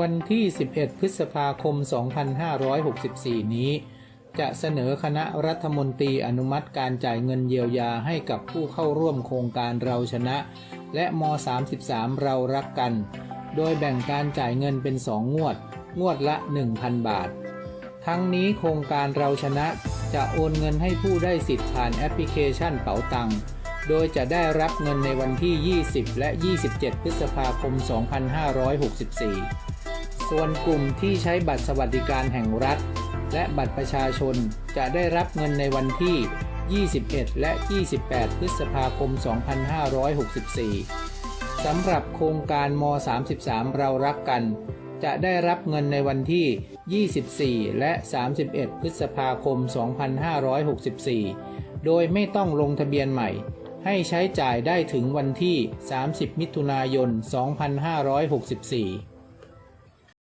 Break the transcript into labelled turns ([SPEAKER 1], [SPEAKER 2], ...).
[SPEAKER 1] วันที่ 11 พฤษภาคม 2564 นี้ จะเสนอคณะรัฐมนตรีอนุมัติการจ่ายเงินเยียวยาให้กับผู้เข้าร่วมโครงการเราชนะ และม 33 เรารักกัน โดยแบ่งการจ่ายเงินเป็น 2 งวด งวดละ 1,000 บาท ทั้งนี้โครงการเราชนะจะโอนเงินให้ผู้ได้สิทธิ์ผ่านแอปพลิเคชันเป๋าตังโดยจะได้รับเงินในวันที่ 20 และ 27 พฤษภาคม 2564 ส่วนกลุ่มที่ใช้บัตรสวัสดิการแห่งรัฐ และบัตรประชาชนจะได้รับเงินในวันที่ 21 และ 28 พฤษภาคม 2564 สำหรับโครงการม 33 เรารักกัน จะได้รับเงินในวันที่ 24 และ 31 พฤษภาคม 2564 โดยไม่ต้องลงทะเบียนใหม่ ให้ใช้จ่ายได้ถึงวันที่ 30 มิถุนายน 2564